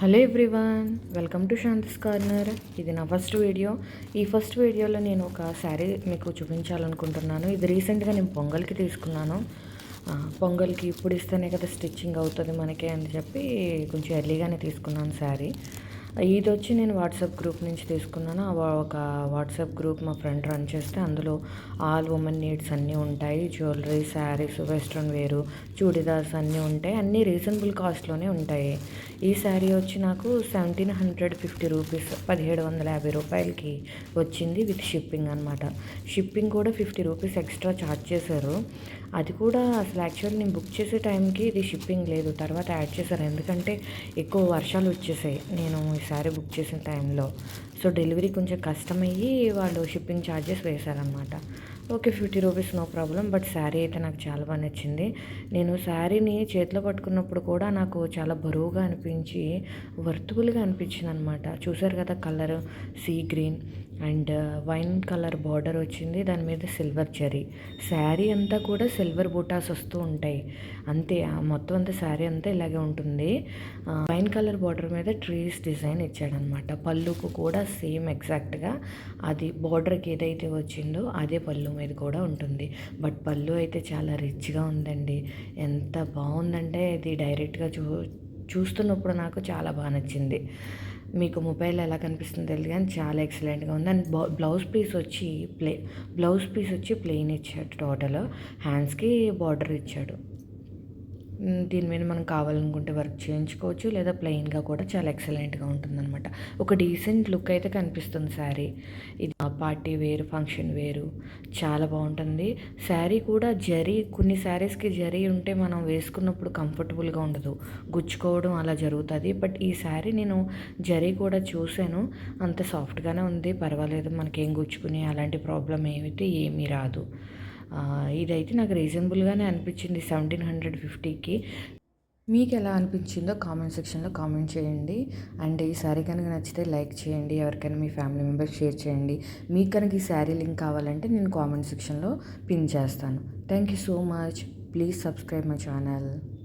Hello everyone welcome to Shanthi's corner. ఇది నా first video. ఈ ఫస్ట్ వీడియోలో నేను ఒక శారీ మీకు చూపించాలనుకుంటున్నాను. ఇది రీసెంట్గా నేను పొంగల్కి తీసుకున్నాను. పొంగల్కి ఇప్పుడు ఇస్తేనే కదా స్టిచ్చింగ్ అవుతుంది మనకి అని చెప్పి కొంచెం ఎర్లీగానే తీసుకున్నాను శారీ. ఇది వచ్చి నేను వాట్సాప్ గ్రూప్ నుంచి తీసుకున్నాను. ఒక వాట్సాప్ గ్రూప్ మా ఫ్రెండ్ రన్ చేస్తే అందులో ఆల్ ఉమెన్ నీడ్స్ అన్నీ ఉంటాయి. జ్యువెలరీ శారీస్ వెస్ట్రన్ వేరు చూడిదార్స్ అన్నీ ఉంటాయి. అన్నీ రీజనబుల్ కాస్ట్లోనే ఉంటాయి. ఈ శారీ వచ్చి నాకు సెవెంటీన్ హండ్రెడ్ ఫిఫ్టీ రూపీస్ పదిహేడు వందల యాభై రూపాయలకి వచ్చింది విత్ షిప్పింగ్ అనమాట షిప్పింగ్ కూడా ఫిఫ్టీ రూపీస్ ఎక్స్ట్రా ఛార్జ్ చేశారు. అది కూడా అసలు యాక్చువల్లీ నేను బుక్ చేసే టైంకి ఇది షిప్పింగ్ లేదు. తర్వాత యాడ్ చేశారు. ఎందుకంటే ఎక్కువ వర్షాలు వచ్చేసాయి. నేను ఒకసారి బుక్ చేసిన టైంలో. సో డెలివరీ కొంచెం కష్టమయ్యి వాళ్ళు shipping charges వేశారనమాట okay fifty rupees no problem but sari అయితే నాకు చాలా బాగా నచ్చింది. నేను శారీని చేతిలో పట్టుకున్నప్పుడు కూడా నాకు చాలా బరువుగా అనిపించి వర్తుబుల్గా అనిపించింది అనమాట చూసారు కదా colour sea green and wine colour border వచ్చింది. దాని మీద సిల్వర్ జరీ. శారీ అంతా కూడా సిల్వర్ బూటాస్ వస్తూ ఉంటాయి. అంతే ఆ మొత్తం అంతా శారీ అంతా ఇలాగే ఉంటుంది. వైన్ కలర్ బార్డర్ మీద ట్రీస్ డిజైన్ ఇచ్చాడనమాట పళ్ళుకు కూడా సేమ్ ఎగ్జాక్ట్గా అది బార్డర్కి ఏదైతే వచ్చిందో అదే పళ్ళు. మీద కూడా ఉంటుంది. బట్ పళ్ళు అయితే చాలా రిచ్గా ఉందండి. ఎంత బాగుందంటే ఇది డైరెక్ట్గా చూ చూస్తున్నప్పుడు నాకు చాలా బాగా నచ్చింది. మీకు మొబైల్ ఎలా కనిపిస్తుందో తెలియదు కానీ చాలా ఎక్సలెంట్గా ఉంది. అండ్ బ్లౌజ్ పీస్ వచ్చి ప్లే బ్లౌజ్ పీస్ వచ్చి ప్లెయిన్ ఇచ్చాడు టోటల్. హ్యాండ్స్కి బార్డర్ ఇచ్చాడు. దీని మీద మనం కావాలనుకుంటే వర్క్ చేయించుకోవచ్చు. లేదా ప్లెయిన్గా కూడా చాలా ఎక్సలెంట్గా ఉంటుందన్నమాట. ఒక డీసెంట్ లుక్ అయితే కనిపిస్తుంది శారీ ఇది పార్టీ వేరు ఫంక్షన్ వేరు. చాలా బాగుంటుంది. శారీ కూడా జరీ కొన్ని శారీస్కి జరీ ఉంటే మనం వేసుకున్నప్పుడు కంఫర్టబుల్గా ఉండదు. గుచ్చుకోవడం అలా జరుగుతుంది. బట్ ఈ శారీ నేను జరీ కూడా చూశాను. అంత సాఫ్ట్గానే ఉంది. పర్వాలేదు మనకేం గుచ్చుకుని అలాంటి ప్రాబ్లం ఏమైతే ఏమీ రాదు. ఇదైతే నాకు రీజనబుల్గానే అనిపించింది సెవెంటీన్ హండ్రెడ్ ఫిఫ్టీకి. మీకు ఎలా అనిపించిందో కామెంట్ సెక్షన్లో కామెంట్ చేయండి. అండ్ ఈ శారీ కనుక నచ్చితే లైక్ చేయండి ఎవరికైనా మీ ఫ్యామిలీ మెంబర్స్ షేర్ చేయండి. మీకు కనుక ఈ శారీ లింక్ కావాలంటే నేను కామెంట్ సెక్షన్లో పిన్ చేస్తాను. Thank you so much. Please subscribe my channel.